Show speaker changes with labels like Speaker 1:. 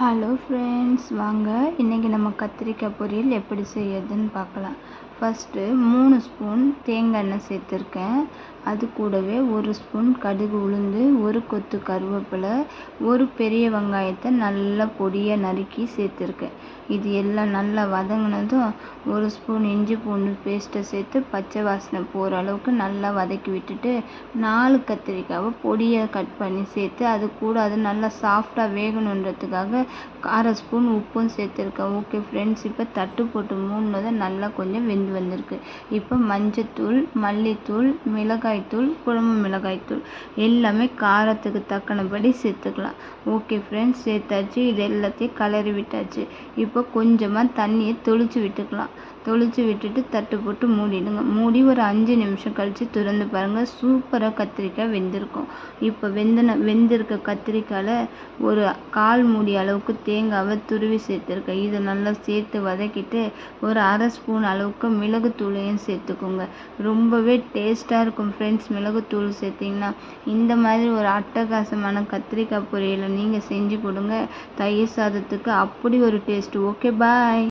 Speaker 1: Hello friends வாங்க. இன்றைக்கி நம்ம கத்திரிக்காய் பொரியல் எப்படி செய்யறதுன்னு பார்க்கலாம். ஃபஸ்ட்டு மூணு ஸ்பூன் தேங்காய் எண்ணெய் சேர்த்துருக்கேன். அது கூடவே ஒரு ஸ்பூன் கடுகு உளுந்து ஒரு கொத்து கருவேப்பிலை ஒரு பெரிய வெங்காயத்தை நல்லா பொடியாக நறுக்கி சேர்த்துருக்கேன். இது எல்லாம் நல்லா வதங்கினதும் ஒரு ஸ்பூன் இஞ்சி பூண்டு பேஸ்ட்டை சேர்த்து பச்சை வாசனை போகிற அளவுக்கு நல்லா வதக்கி விட்டுட்டு நாலு கத்திரிக்காவை பொடியை கட் பண்ணி சேர்த்து அது கூட அது நல்லா சாஃப்டாக வேகணுன்றதுக்காக அரை ஸ்பூன் உப்பும் சேர்த்துருக்கேன். ஓகே ஃப்ரெண்ட்ஸ் இப்போ தட்டு போட்டு மூணுனதும் நல்லா கொஞ்சம் வெந்து வந்திருக்கு. இப்போ மஞ்சத்தூள் மல்லித்தூள் மிளகாய்த்தூள் குழம்பு மிளகாய்த்தூள் எல்லாமே காரத்துக்கு தக்கனபடி சேர்த்துக்கலாம். ஓகே ஃப்ரெண்ட்ஸ் சேர்த்தாச்சு. இது எல்லாத்தையும் கலரி விட்டாச்சு. இப்போ கொஞ்சமாக தண்ணியை தொளிச்சு விட்டுக்கலாம். தொளிச்சு விட்டுட்டு தட்டு போட்டு மூடிடுங்க. மூடி ஒரு அஞ்சு நிமிஷம் கழித்து திறந்து பாருங்கள் சூப்பராக கத்திரிக்காய் வெந்திருக்கும். இப்போ வெந்தன வெந்திருக்க கத்திரிக்காயில் ஒரு கால் மூடி அளவுக்கு தேங்காவை துருவி சேர்த்துருக்கேன் இதை நல்லா சேர்த்து வதக்கிட்டு ஒரு அரை ஸ்பூன் அளவுக்கு மிளகுத்தூளையும் சேர்த்துக்கோங்க. ரொம்பவே டேஸ்ட்டாக இருக்கும் ஃப்ரெண்ட்ஸ் மிளகுத்தூள் சேர்த்திங்கன்னா இந்த மாதிரி ஒரு அட்டகாசமான கத்திரிக்காய் பொரியலை நீங்கள் செஞ்சு கொடுங்க. தயிர் சாதத்துக்கு அப்படி ஒரு டேஸ்ட்டு ஓகே பாய்